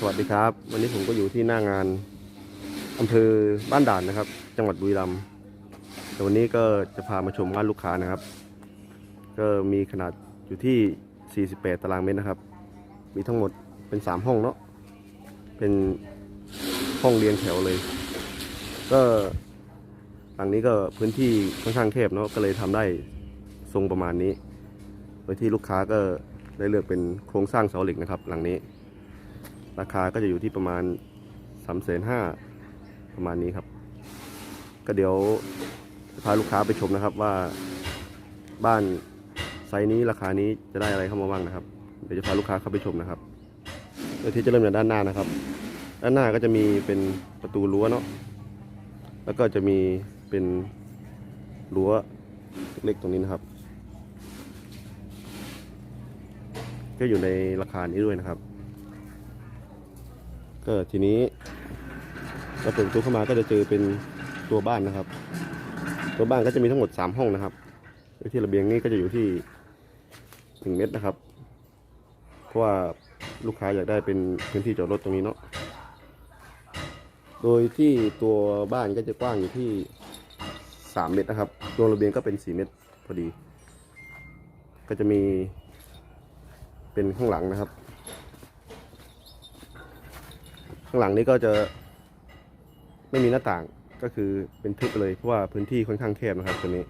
สวัสดีครับ วันนี้ผมก็อยู่ที่หน้างานอำเภอบ้านด่านนะครับ จังหวัดบุรีรัมย์แต่วันนี้ก็จะพามาชมบ้านลูกค้านะครับ ก็มีขนาดอยู่ที่ 48 ตารางเมตรนะครับ มีทั้งหมดเป็น 3 ห้องเนาะเป็นห้องเรียงแถวเลย ก็หลังนี้ก็พื้นที่ค่อนข้างแคบเนาะก็เลยทำได้ทรงประมาณนี้ โดยที่ลูกค้าก็ได้เลือกเป็นโครงสร้างเสาเหล็กนะครับ หลังนี้ ราคาก็จะอยู่ที่ประมาณ3ามแสนห้าประมาณนี้ครับ ก็เดี๋ยวจะพาลูกค้าไปชมนะครับว่าบ้านไซส์นี้ราคานี้จะได้อะไรเข้ามาบ้างนะครับ เดี๋ยวจะพาลูกค้าเข้าไปชมนะครับโดยที่จะเริ่มจากด้านหน้านะครับ ด้านหน้าก็จะมีเป็นประตูรั้วเนาะแล้วก็จะมีเป็นรั้วเล็กตรงนี้นะครับ ก็อยู่ในราคานี้ด้วยนะครับ ก็ทีนี้เราเปิดประตูเข้ามาก็จะเจอเป็นตัวบ้านนะครับ ตัวบ้านก็จะมีทั้งหมด3ห้องนะครับโดยที่ระเบียงนี้ก็จะอยู่ที่1เมตรนะครับ เพราะว่าลูกค้าอยากได้เป็นพื้นที่จอดรถตรงนี้เนาะโดยที่ตัวบ้านก็จะกว้างอยู่ที่3เมตรนะครับตัวระเบียงก็เป็น4เมตรพอดี ก็จะมีเป็นข้างหลังนะครับ ข้างหลังนี้ก็จะไม่มีหน้าต่างก็คือเป็นทึบเลยเพราะว่าพื้นที่ค่อนข้างแคบนะครับตัวนี้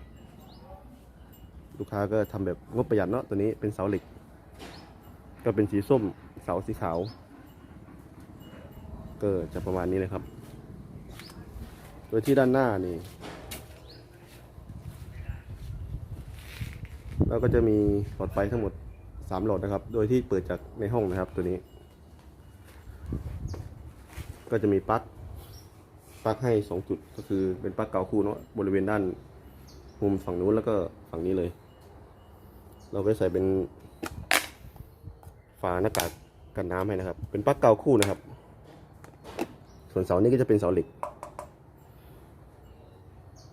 ลูกค้าก็ทำแบบงบประหยัดเนาะตัวนี้เป็นเสาเหล็ก ก็เป็นสีส้มเสาสีขาวก็จะประมาณนี้เลยครับ โดยที่ด้านหน้านี่เราก็จะมีหลอดไฟทั้งหมด3หลอดนะครับ โดยที่เปิดจากในห้องนะครับตัวนี้ ก็จะมีปลั๊กปลั๊กให้ 2 จุดก็คือเป็นปลั๊กเกาคู่เนาะบริเวณด้านมุมฝั่งนู้นแล้วก็ฝั่งนี้เลย เราก็ใส่เป็นฝาหน้ากากกันน้ำให้นะครับ เป็นปลั๊กเกาคู่นะครับ ส่วนเสานี้ก็จะเป็นเสาเหล็ก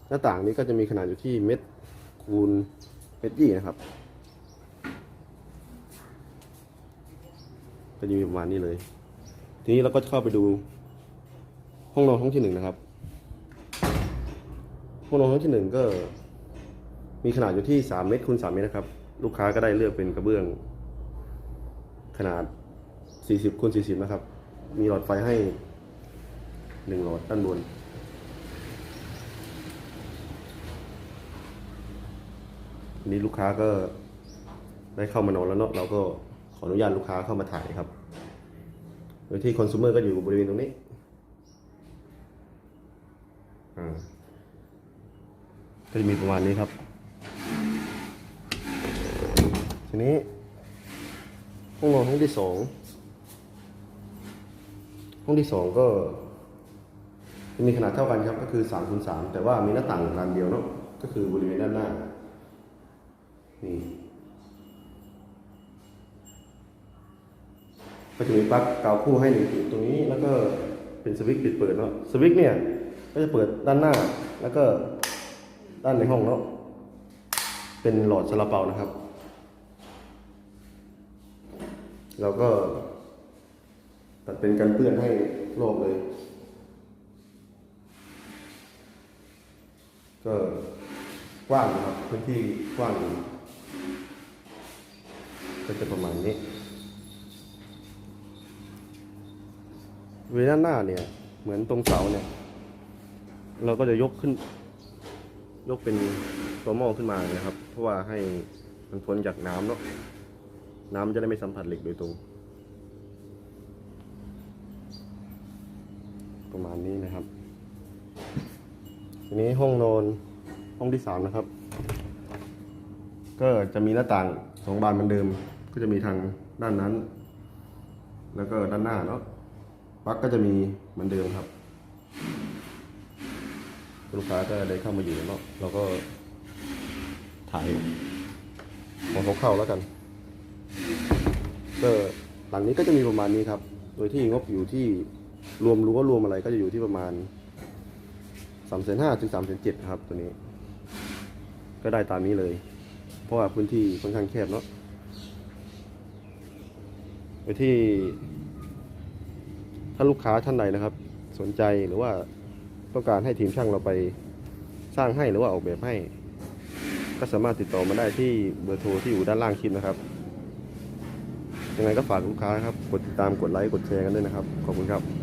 หน้าต่างนี้ก็จะมีขนาดอยู่ที่เม็ดคูณเม็ดยี่นะครับก็จะมีประมาณนี้เลย ทีนี้เราก็จะเข้าไปดู ห้องนอนห้องที่หนึ่งนะครับ ห้องนอนห้องที่หนึ่งก็ มีขนาดอยู่ที่สามเมตรคูณสามเมตรนะครับ ลูกค้าก็ได้เลือกเป็นกระเบื้อง ขนาดสี่สิบคูณสี่สิบนะครับ มีหลอดไฟให้หนึ่งหลอดด้านบนนี้ลูกค้าก็ได้เข้ามานอนแล้วเนาะเราก็ขออนุญาตลูกค้าเข้ามาถ่ายครับ โดยที่คอน sumer ก็อยู่บริเวณตรงนี้ ก็จะมีประมาณนี้ครับ ทีนี้ห้องนอนห้องที่สองห้องที่สองก็จะมีขนาดเท่ากันครับ ก็คือ3คูณ3แต่ว่ามีหน้าต่างบานเดียวเนาะก็คือบริเวณด้านหน้านี่ก็จะมีปลั๊กกาวคู่ให้หนึ่งจุดตรงนี้แล้วก็เป็นสวิตช์ปิดเปิดเนาะสวิตช์เนี่ย ก็จะเปิดด้านหน้าแล้วก็ด้านในห้องเนาะเป็นหลอดซาลาเปานะครับ เราก็ ตัดเป็นกันเปื้อนให้โลกเลย ก็กว้างนะครับพื้นที่กว้างก็จะประมาณนี้เวลาด้านหน้าเนี่ย เหมือนตรงเสาเนี่ย เราก็จะยกขึ้น ยกเป็นตัวหม้อขึ้นมานะครับ เพราะว่าให้มันพ้นจากน้ำเนาะน้ำจะได้ไม่สัมผัสเหล็กโดยตรง ประมาณนี้นะครับ ทีนี้ห้องนอนห้องที่สามนะครับ ก็จะมีหน้าต่างสองบานเหมือนเดิม ก็จะมีทางด้านนั้น แล้วก็ด้านหน้าเนาะปลั๊กก็จะมีเหมือนเดิมครับ ลูกค้าก็ได้เข้ามาอยู่เนาะเราก็ถ่ายของเข้าแล้วกันก็หลังนี้ก็จะมีประมาณนี้ครับ โดยที่งบอยู่ที่รวมรั้ว่ารวมอะไรก็จะอยู่ที่ประมาณสามแสนห้าถึงสามแสนเจ็ดครับตัวนี้ ก็ได้ตามนี้เลย เพราะว่าพื้นที่ค่อนข้างแคบเนาะไปที่ถ้าลูกค้าท่านใดนะครับ สนใจหรือว่า ต้องการให้ทีมช่างเราไปสร้างให้หรือว่าออกแบบให้ ก็สามารถติดต่อมาได้ที่เบอร์โทรที่อยู่ด้านล่างคลิปนะครับ ยังไงก็ฝากลูกค้าครับ กดติดตามกดไลค์กดแชร์กันด้วยนะครับ ขอบคุณครับ